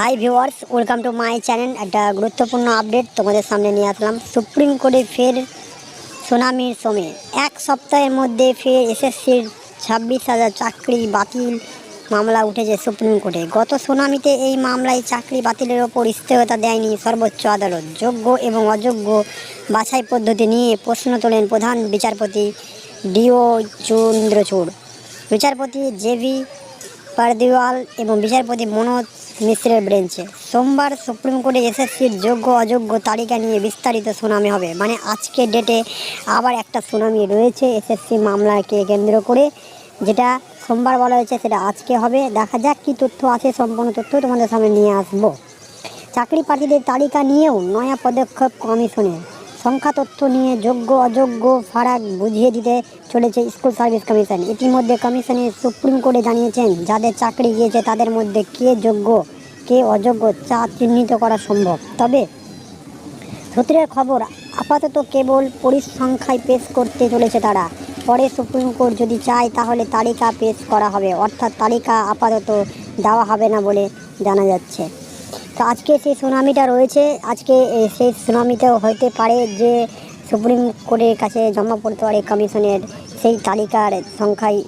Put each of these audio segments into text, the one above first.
Hi viewers welcome to my channel একটা গুরুত্বপূর্ণ update তোমাদের সামনে নিয়ে আসলাম। সুপ্রিম কোর্টে ফের সুনামির সময় এক সপ্তাহের মধ্যে ফের এসএসসির ছাব্বিশ হাজার চাকরি বাতিল মামলা উঠেছে সুপ্রিম কোর্টে গত সুনামিতে এই মামলায় চাকরি বাতিলের ওপর স্থিরতা দেয়নি সর্বোচ্চ আদালত। যোগ্য এবং অযোগ্য বাছাই পদ্ধতি নিয়ে প্রশ্ন তোলেন প্রধান বিচারপতি ডিও চন্দ্রচূড়। বিচারপতি জেভি পারদিওয়াল এবং বিচারপতি মনোজ মিশ্রের বেঞ্চে। সোমবার সুপ্রিম কোর্টে এসএসসির যোগ্য অযোগ্য তালিকা নিয়ে বিস্তারিত শুনানি হবে। মানে আজকের ডেটে আবার একটা শুনানি রয়েছে এসএসসি মামলাকে কেন্দ্র করে, যেটা সোমবার বলা হয়েছে সেটা আজকে হবে। দেখা যাক কী তথ্য আছে, সম্পূর্ণ তথ্য তোমাদের সামনে নিয়ে আসব। চাকরি প্রার্থীদের তালিকা নিয়েও নয়া পদক্ষেপ কমিশনের। সংখ্যা তথ্য নিয়ে যোগ্য, অযোগ্য, ফারাক বুঝিয়ে দিতে চলেছে স্কুল সার্ভিস কমিশন। ইতিমধ্যে কমিশনের সুপ্রিম কোর্টে জানিয়েছেন, যাদের চাকরি গিয়েছে তাদের মধ্যে কে যোগ্য, কে অযোগ্য, তা চিহ্নিত করা সম্ভব। তবে সূত্রের খবর, আপাতত কেবল পরিসংখ্যায় পেশ করতে চলেছে তারা। পরে সুপ্রিম কোর্ট যদি চায়, তাহলে তালিকা পেশ করা হবে। অর্থাৎ তালিকা আপাতত দেওয়া হবে না বলে জানা যাচ্ছে। তো আজকে সেই সুনামিটা রয়েছে। আজকে সেই সুনামিটাও হইতে পারে যে সুপ্রিম কোর্টের কাছে জমা পড়তে পারে কমিশনের সেই তালিকার সংখ্যায়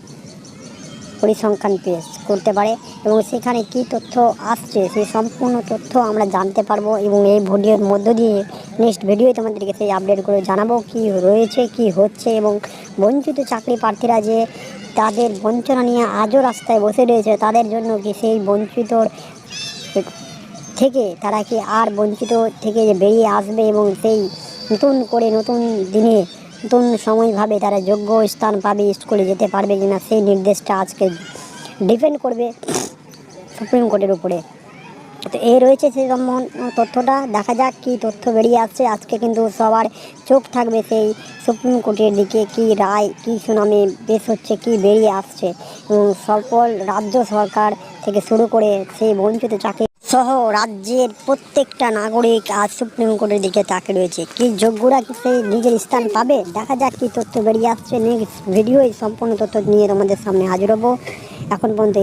পরিসংখ্যান পেশ করতে পারে এবং সেখানে কি তথ্য আসছে, সেই সম্পূর্ণ তথ্য আমরা জানতে পারব এবং এই ভিডিওর মধ্য দিয়ে নেক্সট ভিডিওতে তোমাদেরকে সেই আপডেটগুলো জানাব, কি রয়েছে, কি হচ্ছে এবং বঞ্চিত চাকরি প্রার্থীরা যে তাদের বঞ্চনা নিয়ে আজও রাস্তায় বসে রয়েছে, তাদের জন্য কি সেই বঞ্চিতর থেকে তারা কি আর বঞ্চিত থেকে বেরিয়ে আসবে এবং সেই নতুন করে নতুন দিনে নতুন সময়ভাবে তারা যোগ্য স্থান পাবে স্কুলে যেতে পারবে কিনা সেই নির্দেশটা আজকে ডিপেন্ড করবে সুপ্রিম কোর্টের উপরে। তো এই রয়েছে সেই সম্বন্ধ তথ্যটা। দেখা যাক কী তথ্য বেরিয়ে আসছে। আজকে কিন্তু সবার চোখ থাকবে সেই সুপ্রিম কোর্টের দিকে। কি রায়, কী সুনামে, বেশ হচ্ছে কি বেরিয়ে আসছে। এবং সকল রাজ্য সরকার থেকে শুরু করে সেই বঞ্চিত চাকরি সহ রাজ্যের প্রত্যেকটা নাগরিক আজ সুপ্রিম কোর্টের দিকে তাকে রয়েছে। কি যোগ্যরা কি সেই নিজের স্থান পাবে? দেখা যাক কী তথ্য বেরিয়ে আসছে। নেক্সট ভিডিওই সম্পূর্ণ তথ্য নিয়ে তোমাদের সামনে হাজির হব। এখন পর্যন্ত